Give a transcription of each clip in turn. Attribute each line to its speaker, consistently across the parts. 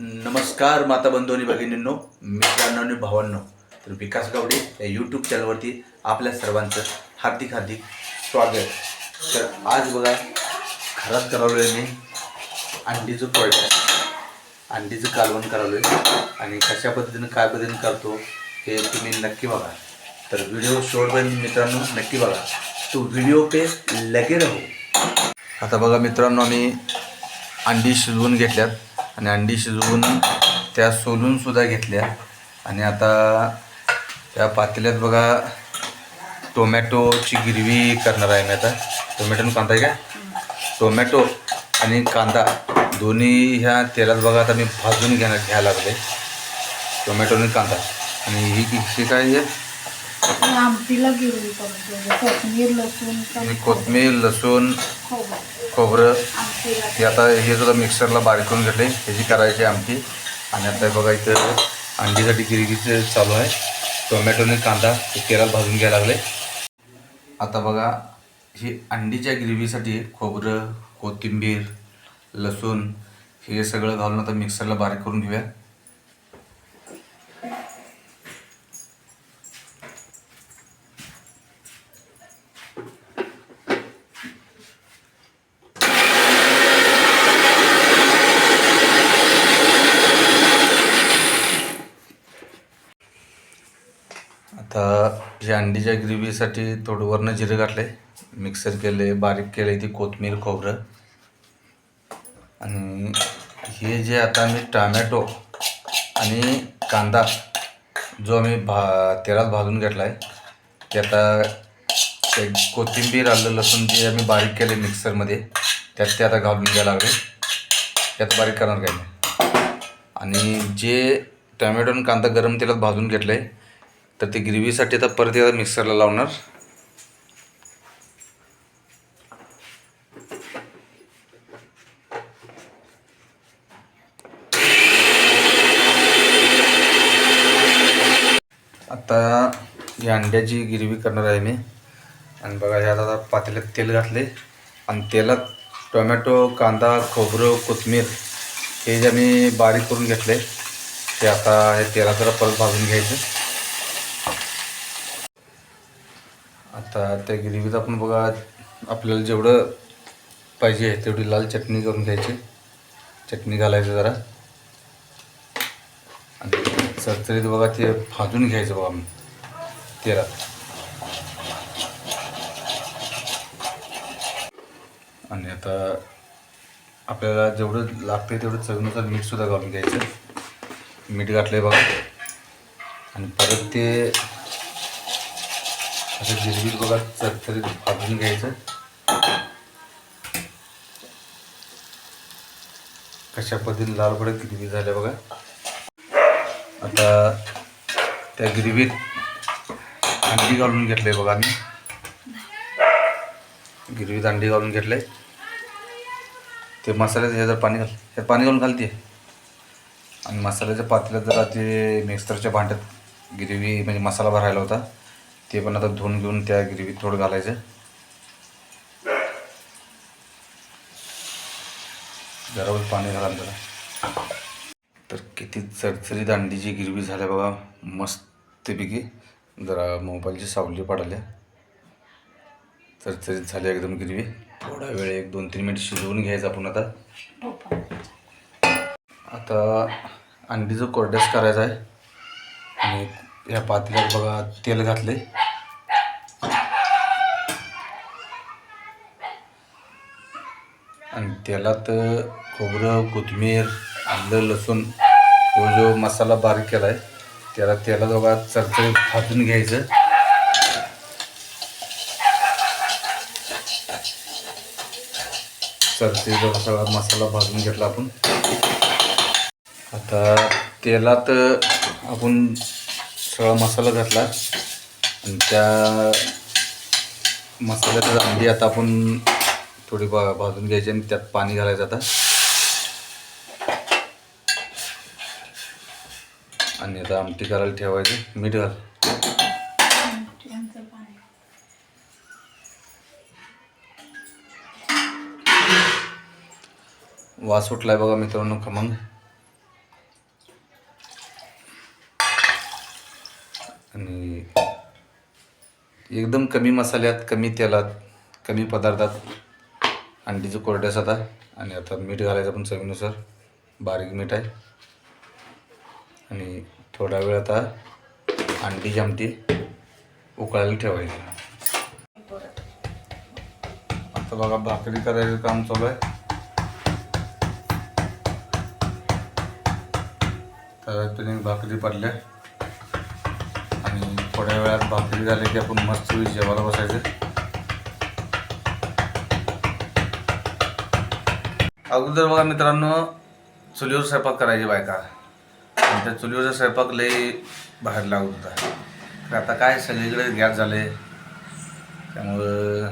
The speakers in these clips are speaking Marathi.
Speaker 1: नमस्कार माता बंधू आणि भगिनींनो मित्रांनो आणि भावांनो. तर विकास गावडे या यूट्यूब चॅनलवरती आपल्या सर्वांचं हार्दिक हार्दिक स्वागत. तर आज बघा घरात करावलं आहे मी अंडीचं पोळ्या अंडीचं कालवण करावलं आहे आणि कशा पद्धतीनं काय पद्धतीनं करतो हे तुम्ही नक्की बघा. तर व्हिडिओ शेवटपर्यंत मित्रांनो नक्की बघा. तो व्हिडिओ पे लगे राहू. आता बघा मित्रांनो आम्ही अंडी शिजवून घेतल्यात. आणि अंडी शिजवून त्या सोलूनसुद्धा घेतल्या. आणि आता त्या पातेल्यात बघा टोमॅटोची गिरवी करणार आहे मी आता. टोमॅटो कांदा आहे का? टोमॅटो आणि कांदा दोन्ही ह्या तेलात बघा आता मी भाजून घेणार घ्यायला लागले. टोमॅटो आणि कांदा. आणि ही ही काय
Speaker 2: आमटीला गिरवी लसूण
Speaker 1: आणि कोथमीर लसूण
Speaker 2: खोबरं.
Speaker 1: खोबरं.
Speaker 2: आमटीला
Speaker 1: ते आता हे सुद्धा मिक्सरला बारीक करून घेतले. ह्याची करायची आमटी. आणि आता हे बघा इथं अंडीसाठी गिरगीचं चालू आहे. टोमॅटो आणि कांदा हे तेलात भाजून घ्यायला लागले. आता बघा ही अंडीच्या ग्रेव्हीसाठी खोबरं कोथिंबीर लसूण हे सगळं घालून आता मिक्सरला बारीक करून घेऊया आता जे अंडीच्या ग्रेव्हीसाठी थोडं वरनं जिरं घातलं आहे मिक्सर केले बारीक केले ती कोथमीर खोबरं. आणि हे जे आता मी टामॅटो आणि कांदा जो आम्ही भा तेलात भाजून घेतला आहे ते आता ते कोथिंबीर आलं लसूण जे आम्ही बारीक केले मिक्सरमध्ये त्यात ते आता घालून घ्यायला लागले त्यात बारीक करणार काय नाही. आणि जे टॅमॅटो आणि कांदा गरम तेलात भाजून घेतलं आहे तर ते ग्रेव्हीसाठी आता परत एकदा मिक्सरला लावणार. आता ही अंड्याची गिरवी करणार आहे मी. आणि बघा ह्यात आता पातेल्यात तेल घातले. आणि तेलात टोमॅटो कांदा खोबरं कोथमीर हे जे आम्ही बारीक करून घेतले ते आता हे तेलात जरा परत भाजून घ्यायचं. आता त्या ग्रेव्हीत आपण बघा आपल्याला जेवढं पाहिजे तेवढी लाल चटणी करून घ्यायची. चटणी घालायचं जरा. आणि चरचरीत बघा ते भाजून घ्यायचं बघा मी तेलात आणि आता आपल्याला जेवढं लागते तेवढं चवीनुसार मीठसुद्धा घालून घ्यायचं. मीठ घातलं आहे बघा. आणि परत ते असं गिरवीत बघा चरचरीत भाजून घ्यायचं. कशा पद्धतीने लाल पडत गिरवी झाल्या बघा. आता त्या गिरवीत अंडी घालून घेतलंय बघा आम्ही. गिरवीत अंडी घालून घेतलंय. ते मसाल्याचं हे जर पाणी घाल हे पाणी घालून घालते. आणि मसाल्याच्या पातेल्यात जरा ते मिक्सरच्या भांड्यात गिरवी म्हणजे मसाला भरायला होता. ते पण आता धुवून घेऊन त्या गिरवीत थोडं घालायचं. जरा पाणी घाला जरा. तर किती चरचरीत अंडीची गिरवी झाल्या बघा मस्तपैकी. जरा मोबाईलची सावली पडाल्या. चरचरीत झाली एकदम गिरवी थोडा वेळ एक दोन तीन मिनिट शिजवून घ्यायचं आपण आता. आता अंडीचं कोरड्यास करायचं आहे. आणि या पातेल्यात बघा तेल घातले आणि तेलात खोबरं कोथिंबीर आलं लसूण तो जो मसाला बारीक केला आहे त्याला तेलात बघा चरचरीत भाजून घ्यायचं. चरचरीत सगळा मसाला भाजून घेतला आपण. आता तेलात आपण सगळा मसाला घातला. आणि त्या मसाल्यात अंडी आता आपण थोडी भा भाजून घ्यायची आणि त्यात पाणी घालायचं आता. आणि आता आमटी करायला ठेवायचं. मीठ घाल. वास उठलाय बघा मित्रांनो खमंग. आणि एकदम कमी मसाल्यात कमी तेलात कमी पदार्थात अंडीचं कोरड्या आता. आणि आता मीठ घालायचं पण चवीनुसार. बारीक मीठ आहे. आणि थोडा वेळ आता अंडीची आमटी उकळायला ठेवायची. आता बघा भाकरी करायचं काम चालू आहे. तर भाकरी पडल्या. थोड्या वेळात भाकरी झाली की आपण मस्त जेवायला बसायचं. अगोदर बघा मित्रांनो चुलीवर स्वयंपाक करायची बायका. आणि त्या चुलीवरचा स्वयंपाक लई बाहेर लागत होता. तर आता काय सगळीकडे गॅस झाले. त्यामुळं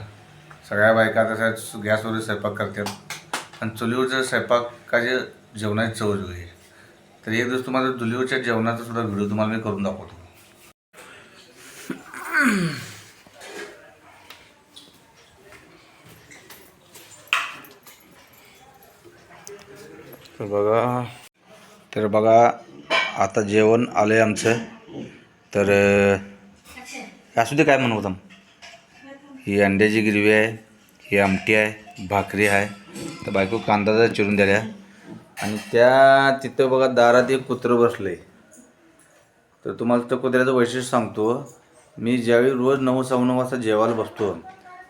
Speaker 1: सगळ्या बायका तशाच गॅसवर स्वयंपाक करतात. आणि चुलीवरच्या स्वयंपाकाचे जेवणाची चव वेगळी तर एक दिवस तुम्हाला चुलीवरच्या जेवणाचा सुद्धा व्हिडिओ तुम्हाला मी करून दाखवतो. तर बघा. तर बघा आता जेवण आलं आहे आमचं. तर असू दे काय म्हणू होतं ही अंड्याची ग्रेव्ही आहे ही आमटी आहे भाकरी आहे. तर बायको कांदा जरा चिरून द्याल्या आणि त्या तिथं बघा दारात एक कुत्रं बसलं आहे तर तुम्हाला त्या कुत्र्याचं वैशिष्ट्य सांगतो. मी ज्यावेळी रोज नऊ सव्वा नऊ वाजता जेवायला बसतो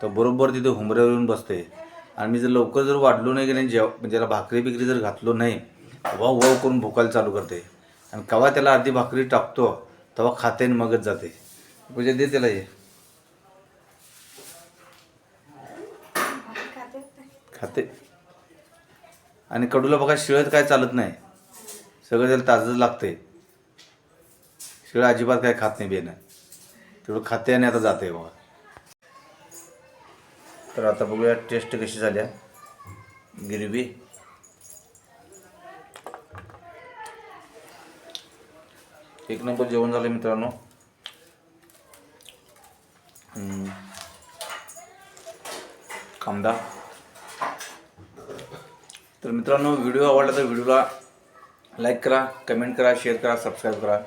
Speaker 1: तर बरोबर तिथे हुमऱ्यावर येऊन बसते. आणि मी जर लवकर जर वाढलो नाही की नाही जेव म्हणजे भाकरी बिकरी जर घातलो नाही वाव वाव करून भुकायला चालू करते. आणि केव्हा त्याला अर्धी भाकरी टाकतो तेव्हा खाते आणि मगच जाते. म्हणजे दे त्याला हे. खाते. आणि कडूला बघा शिळत काय चालत नाही. सगळं त्याला ताजंच लागते. शिळं अजिबात काय खात नाही बेनं. तेवढं खाते आणि आता जाते बघा. तर आता बघूया टेस्ट कशी झाल्या गिरवी एक नंबर जेवण झालं मित्रांनो. कांदा. तर मित्रांनो व्हिडिओ आवडला तर व्हिडिओला लाईक करा कमेंट करा शेअर करा सबस्क्राईब करा.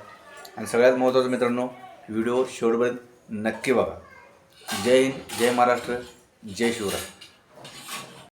Speaker 1: आणि सगळ्यात महत्त्वाचं मित्रांनो व्हिडिओ शेवटपर्यंत नक्की बघा. जय हिंद जय महाराष्ट्र जय शिवराय.